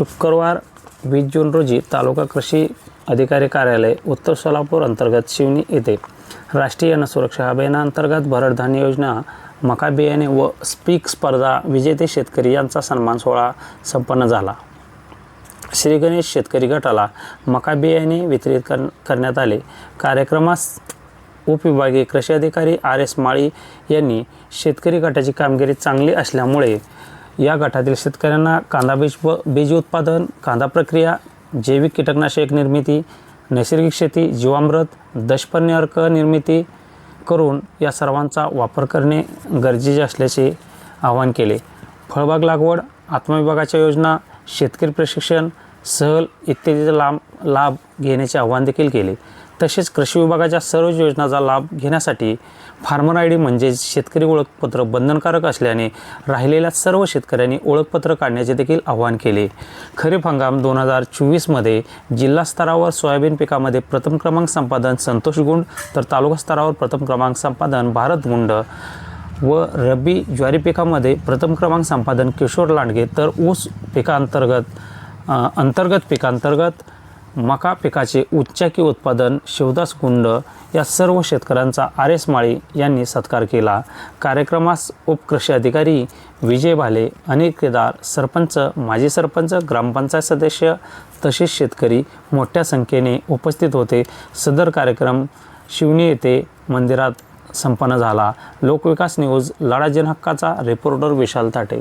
शुक्रवार वीस जून रोजी तालुका कृषी अधिकारी कार्यालय उत्तर सोलापूर अंतर्गत शिवनी येथे राष्ट्रीय अन्न सुरक्षा अभियानांतर्गत भरड धान्य योजना मका बियाणे व स्पीक स्पर्धा विजेते शेतकरी यांचा सन्मान सोहळा संपन्न झाला. श्री गणेश शेतकरी गटाला मका बियाणे वितरित कर करण्यात आले. कार्यक्रमास उपविभागीय कृषी अधिकारी आर एस माळी यांनी शेतकरी गटाची कामगिरी चांगली असल्यामुळे या गटातील शेतकऱ्यांना कांदा बीज व बीज उत्पादन कांदा प्रक्रिया जैविक कीटकनाशक निर्मिती नैसर्गिक शेती जीवामृत दशपर्णी अर्क निर्मिती करून या सर्वांचा वापर करणे गरजेचे असल्याचे आवाहन केले. फळबाग लागवड आत्मविभागाच्या योजना शेतकरी प्रशिक्षण सहल इत्यादीचा लाभ लाभ घेण्याचे आवाहन देखील केले. तसेच कृषी विभागाच्या सर्व योजनांचा लाभ घेण्यासाठी फार्मर आय डी म्हणजेच शेतकरी ओळखपत्र बंधनकारक असल्याने राहिलेल्या सर्व शेतकऱ्यांनी ओळखपत्र काढण्याचे देखील आवाहन केले. खरीप हंगाम दोन हजार चोवीसमध्ये जिल्हा स्तरावर सोयाबीन पिकामध्ये प्रथम क्रमांक संपादन संतोष गुंड तर तालुका स्तरावर प्रथम क्रमांक संपादन भारत गुंड व रब्बी ज्वारी पिकामध्ये प्रथम क्रमांक संपादन किशोर लांडगे तर ऊस पिकांतर्गत अंतर्गत पिकांतर्गत मका पिकाचे उच्चाकी उत्पादन शिवदास गुंड या सर्व शेतकऱ्यांचा आर एस माळी यांनी सत्कार केला. कार्यक्रमास उपकृषी अधिकारी विजय भाले अनिल केदार सरपंच माजी सरपंच ग्रामपंचायत सदस्य तसेच शेतकरी मोठ्या संख्येने उपस्थित होते. सदर कार्यक्रम शिवणी येथे मंदिरात संपन्न झाला. लोकविकास न्यूज लढा जनहक्काचा रिपोर्टर विशाल ताटे.